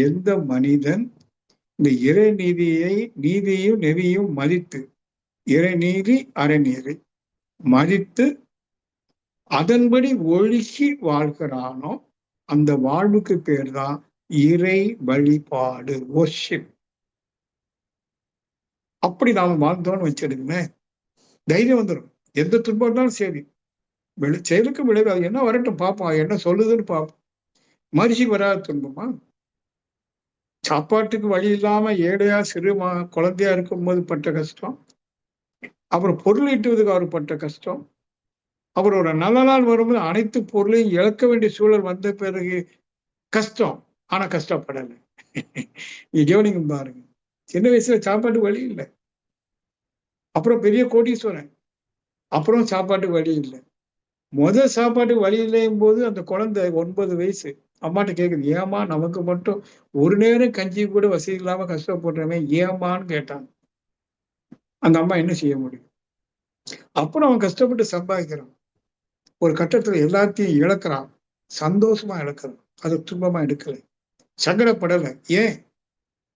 எந்த மனிதன் இந்த இறை நீதியை நீதியையும் நெறியும் மதித்து இறைநீதி அறநீதி மதித்து அதன்படி ஒழுகி வாழ்கிறானோ அந்த வாழ்வுக்கு பேர் தான் இறை வழிபாடு worship. அப்படி நாம வாழ்ந்தோம்னு வச்சிடுங்க தைரியம் வந்துடும் எந்த துன்பம் இருந்தாலும் சரி. விளை செயலுக்கு விளைவு அது என்ன வரட்டும் பார்ப்போம் என்ன சொல்லுதுன்னு பார்ப்போம் மரிசி வராத துன்பமா? சாப்பாட்டுக்கு வழி இல்லாம ஏழையா சிறு மா குழந்தையா இருக்கும்போது பட்ட கஷ்டம். அப்புறம் பொருள் ஈட்டுவதுக்கு அவர் பட்ட கஷ்டம். அவரோட நல்ல நாள் வரும்போது அனைத்து பொருளையும் இழக்க வேண்டிய சூழல் வந்த பிறகு கஷ்டம். ஆனா கஷ்டப்படலை. கவனிங்க பாருங்க. சின்ன வயசுல சாப்பாட்டு வழி இல்லை. அப்புறம் பெரிய கோடீஸ்வரன். அப்புறம் சாப்பாட்டுக்கு வழி இல்லை. முதல் சாப்பாட்டுக்கு வழி இல்லையும் போது அந்த குழந்தை ஒன்பது வயசு. அம்மாட்ட கேக்குது ஏமா நமக்கு மட்டும் ஒரு நேரம் கஞ்சி கூட வசதி இல்லாம கஷ்டப்படுறவன் ஏமான்னு கேட்டான் அந்த அம்மா என்ன செய்ய முடியும்? அப்புறம் அவன் கஷ்டப்பட்டு சம்பாதிக்கிறான். ஒரு கட்டத்துல எல்லாத்தையும் இழக்கிறான். சந்தோஷமா இழக்கிறான். அது துன்பமா எடுக்கல. சங்கடப்படலை. ஏன்?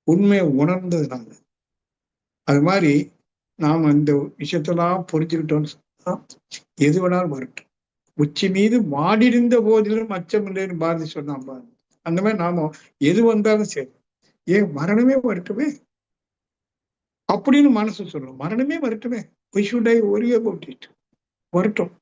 உண்மையை உணர்ந்ததுனால. அது மாதிரி நாம் இந்த விஷயத்தெல்லாம் புரிஞ்சுக்கிட்டோம்னு சொன்னா எது வேணாலும் வரட்டும். உச்சி மீது மாடியிருந்த போதிலும் அச்சமில்லைன்னு பாரதி சொன்னான் பாருங்க. அந்த மாதிரி நாம எது வந்தாலும் சரி. ஏன் மரணமே வரட்டுமே? அப்படின்னு மனசு சொல்லும். மரணமே வரட்டுமே? விஷுடை ஒரே போட்டிட்டு வரட்டும்.